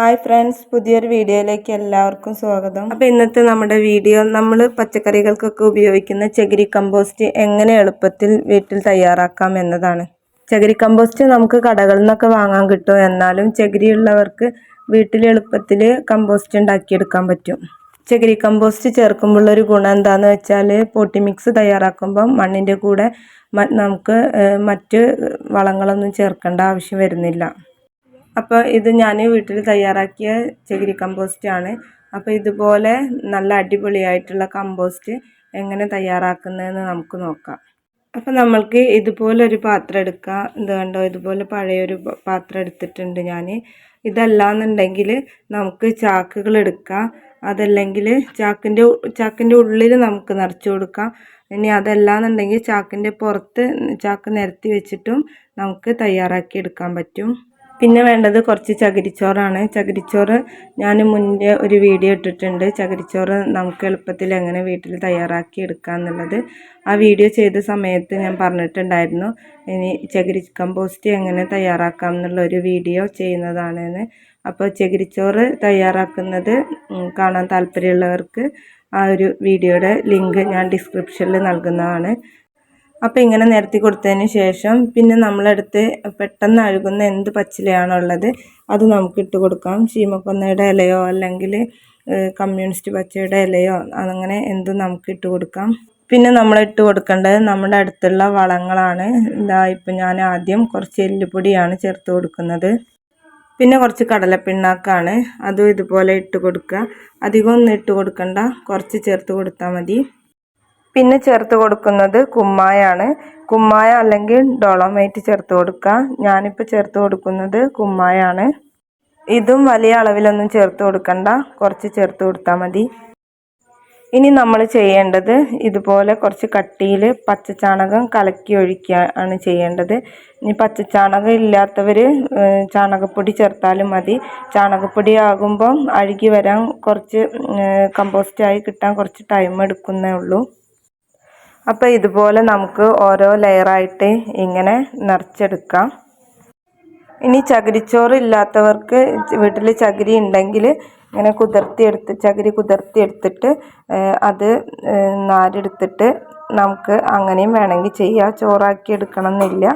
Hi friends പുതിയൊരു വീഡിയോയിലേക്ക് എല്ലാവർക്കും സ്വാഗതം. അപ്പോൾ ഇന്നത്തെ നമ്മുടെ വീഡിയോ നമ്മൾ പച്ചക്കറികൾക്കൊക്കെ ഉപയോഗിക്കുന്ന ചകിരി കമ്പോസ്റ്റ് എങ്ങനെ എളുപ്പത്തിൽ വീട്ടിൽ തയ്യാറാക്കാം എന്നതാണ്. ചകിരി കമ്പോസ്റ്റ് നമുക്ക് കടകളിൽ നിന്നൊക്കെ വാങ്ങാൻ കിട്ടും. എന്നാലും ചകിരി ഉള്ളവർക്ക് വീട്ടിൽ എളുപ്പത്തിൽ കമ്പോസ്റ്റ് ഉണ്ടാക്കിയെടുക്കാൻ പറ്റും. ചകിരി കമ്പോസ്റ്റ് ചേർക്കുമ്പോൾ ഒരു ഗുണം എന്താണെന്ന് വെച്ചാൽ പൊട്ടി മിക്സ് തയ്യാറാക്കുമ്പോൾ മണ്ണിന്റെ കൂടെ നമുക്ക് മറ്റ് വളങ്ങളൊന്നും ചേർക്കേണ്ട ആവശ്യം വരുന്നില്ല. അപ്പോൾ ഇത് ഞാൻ വീട്ടിൽ തയ്യാറാക്കിയ ചകിരി കമ്പോസ്റ്റ് ആണ് അപ്പോൾ ഇതുപോലെ നല്ല അടിപൊളിയായിട്ടുള്ള കമ്പോസ്റ്റ് എങ്ങനെ തയ്യാറാക്കുന്നതെന്ന് നമുക്ക് നോക്കാം. അപ്പോൾ നമ്മൾക്ക് ഇതുപോലൊരു പാത്രം എടുക്കാം. ഇത് കണ്ടോ? ഇതുപോലെ പഴയൊരു പാത്രം എടുത്തിട്ടുണ്ട് ഞാൻ ഇതല്ലാന്നുണ്ടെങ്കിൽ നമുക്ക് ചാക്കുകൾ എടുക്കാം. അതല്ലെങ്കിൽ ചാക്കിന്റെ ചാക്കിന്റെ ഉള്ളിൽ നമുക്ക് നിറച്ച് കൊടുക്കാം. ഇനി അതല്ലാന്നുണ്ടെങ്കിൽ ചാക്കിന്റെ പുറത്ത് ചാക്ക് നിരത്തി വെച്ചിട്ടും നമുക്ക് തയ്യാറാക്കി എടുക്കാൻ പറ്റും. പിന്നെ വേണ്ടത് കുറച്ച് ചകിരിച്ചോറാണ്. ചകിരിച്ചോറ് ഞാൻ മുന്നേ ഒരു വീഡിയോ ഇട്ടിട്ടുണ്ട്. ചകിരിച്ചോറ് നമുക്ക് എളുപ്പത്തിൽ എങ്ങനെ വീട്ടിൽ തയ്യാറാക്കി എടുക്കാമെന്നുള്ളത് ആ വീഡിയോ ചെയ്ത സമയത്ത് ഞാൻ പറഞ്ഞിട്ടുണ്ടായിരുന്നു. ഇനി ചകിരി കമ്പോസ്റ്റ് എങ്ങനെ തയ്യാറാക്കാം എന്നുള്ള ഒരു വീഡിയോ ചെയ്യുന്നതാണെന്ന്. അപ്പോൾ ചകിരിച്ചോറ് തയ്യാറാക്കുന്നത് കാണാൻ താല്പര്യമുള്ളവർക്ക് ആ ഒരു വീഡിയോയുടെ ലിങ്ക് ഞാൻ ഡിസ്ക്രിപ്ഷനിൽ നൽകുന്നതാണ്. അപ്പോൾ ഇങ്ങനെ നിരത്തി കൊടുത്തതിന് ശേഷം പിന്നെ നമ്മളെടുത്ത് പെട്ടെന്ന് അഴുകുന്ന എന്ത് പച്ചിലയാണോ ഉള്ളത് അത് നമുക്ക് ഇട്ട് കൊടുക്കാം. ചീമക്കൊന്നയുടെ ഇലയോ അല്ലെങ്കിൽ കമ്മ്യൂണിസ്റ്റ് പച്ചയുടെ ഇലയോ അങ്ങനെ എന്തും നമുക്ക് ഇട്ട് കൊടുക്കാം. പിന്നെ നമ്മൾ ഇട്ട് കൊടുക്കേണ്ടത് നമ്മുടെ അടുത്തുള്ള വളങ്ങളാണ്. ഇതാ ഇപ്പം ഞാൻ ആദ്യം കുറച്ച് എല്ലുപൊടിയാണ് ചേർത്ത് കൊടുക്കുന്നത്. പിന്നെ കുറച്ച് കടലപ്പിണ്ണാക്കാണ്. അതും ഇതുപോലെ ഇട്ട് കൊടുക്കുക. അധികം ഒന്നും ഇട്ട് കൊടുക്കണ്ട. കുറച്ച് ചേർത്ത് കൊടുത്താൽ മതി. പിന്നെ ചേർത്ത് കൊടുക്കുന്നത് കുമ്മായ ആണ് കുമ്മായ അല്ലെങ്കിൽ ഡോളോമൈറ്റ് ചേർത്ത് കൊടുക്കുക. ഞാനിപ്പോൾ ചേർത്ത് കൊടുക്കുന്നത് കുമ്മായ ആണ് ഇതും വലിയ അളവിലൊന്നും ചേർത്ത് കൊടുക്കണ്ട. കുറച്ച് ചേർത്ത് കൊടുത്താൽ മതി. ഇനി നമ്മൾ ചെയ്യേണ്ടത് ഇതുപോലെ കുറച്ച് കട്ടിയിൽ പച്ചച്ചാണകം കലക്കി ഒഴിക്കുക ആണ് ചെയ്യേണ്ടത്. ഇനി പച്ചച്ചാണകം ഇല്ലാത്തവർ ചാണകപ്പൊടി ചേർത്താലും മതി. ചാണകപ്പൊടി ആകുമ്പം അഴുകി വരാൻ കുറച്ച് കമ്പോസ്റ്റായി കിട്ടാൻ കുറച്ച് ടൈം എടുക്കുന്നേ ഉള്ളൂ. അപ്പോൾ ഇതുപോലെ നമുക്ക് ഓരോ ലെയറായിട്ട് ഇങ്ങനെ നിറച്ചെടുക്കാം. ഇനി ചകിരിച്ചോറ് ഇല്ലാത്തവർക്ക് വീട്ടിൽ ചകിരി ഉണ്ടെങ്കിൽ ഇങ്ങനെ കുതിർത്തിയെടുത്ത് ചകിരി കുതിർത്തിയെടുത്തിട്ട് അത് നാരെടുത്തിട്ട് നമുക്ക് അങ്ങനെയും വേണമെങ്കിൽ ചെയ്യാം. ചോറാക്കി എടുക്കണം എന്നില്ല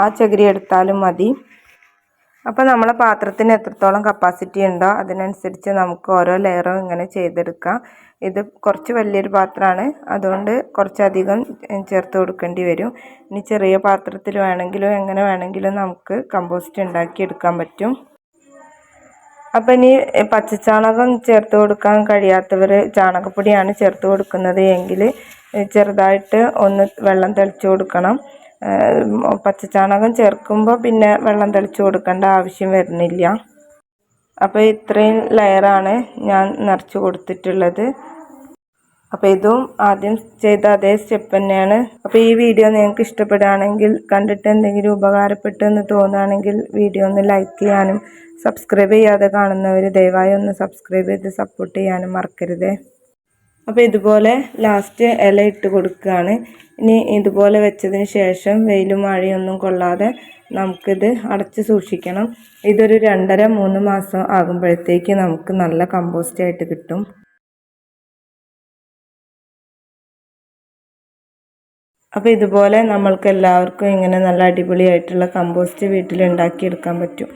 ആ ചകിരി എടുത്താലും മതി. അപ്പോൾ നമ്മളെ പാത്രത്തിന് എത്രത്തോളം കപ്പാസിറ്റി ഉണ്ടോ അതിനനുസരിച്ച് നമുക്ക് ഓരോ ലെയറും ഇങ്ങനെ ചെയ്തെടുക്കാം. ഇത് കുറച്ച് വലിയൊരു പാത്രമാണ്. അതുകൊണ്ട് കുറച്ചധികം ചേർത്ത് കൊടുക്കേണ്ടി വരും. ഇനി ചെറിയ പാത്രത്തിൽ വേണമെങ്കിലും എങ്ങനെ വേണമെങ്കിലും നമുക്ക് കമ്പോസ്റ്റ് ഉണ്ടാക്കിയെടുക്കാൻ പറ്റും. അപ്പം ഇനി പച്ചച്ചാണകം ചേർത്ത് കൊടുക്കാൻ കഴിയാത്തവർ ചാണകപ്പൊടിയാണ് ചേർത്ത് കൊടുക്കുന്നത്. എങ്കിൽ ചെറുതായിട്ട് ഒന്ന് വെള്ളം തെളിച്ച് കൊടുക്കണം. പച്ചച്ചാണകം ചേർക്കുമ്പോൾ പിന്നെ വെള്ളം തെളിച്ച് കൊടുക്കേണ്ട ആവശ്യം വരുന്നില്ല. അപ്പോൾ ഇത്രയും ലെയറാണ് ഞാൻ നിറച്ച് കൊടുത്തിട്ടുള്ളത്. അപ്പോൾ ഇതും ആദ്യം ചെയ്ത അതേ സ്റ്റെപ്പ് തന്നെയാണ്. അപ്പോൾ ഈ വീഡിയോ നിങ്ങൾക്ക് ഇഷ്ടപ്പെടുകയാണെങ്കിൽ കണ്ടിട്ട് എന്തെങ്കിലും ഉപകാരപ്പെട്ടു എന്ന് തോന്നുകയാണെങ്കിൽ വീഡിയോ ഒന്ന് ലൈക്ക് ചെയ്യാനും സബ്സ്ക്രൈബ് ചെയ്യാതെ കാണുന്നവർ ദയവായി ഒന്ന് സബ്സ്ക്രൈബ് ചെയ്ത് സപ്പോർട്ട് ചെയ്യാനും മറക്കരുത്. അപ്പോൾ ഇതുപോലെ ലാസ്റ്റ് ഇല ഇട്ട് കൊടുക്കുകയാണ്. ഇനി ഇതുപോലെ വെച്ചതിന് ശേഷം വെയിലും മഴയൊന്നും കൊള്ളാതെ നമുക്കിത് അടച്ച് സൂക്ഷിക്കണം. ഇതൊരു രണ്ടര മൂന്ന് മാസം ആകുമ്പോഴത്തേക്ക് നമുക്ക് നല്ല കമ്പോസ്റ്റ് ആയിട്ട് കിട്ടും. അപ്പോൾ ഇതുപോലെ നമ്മൾക്ക് എല്ലാവർക്കും ഇങ്ങനെ നല്ല അടിപൊളിയായിട്ടുള്ള കമ്പോസ്റ്റ് വീട്ടിൽ ഉണ്ടാക്കിയെടുക്കാൻ പറ്റും.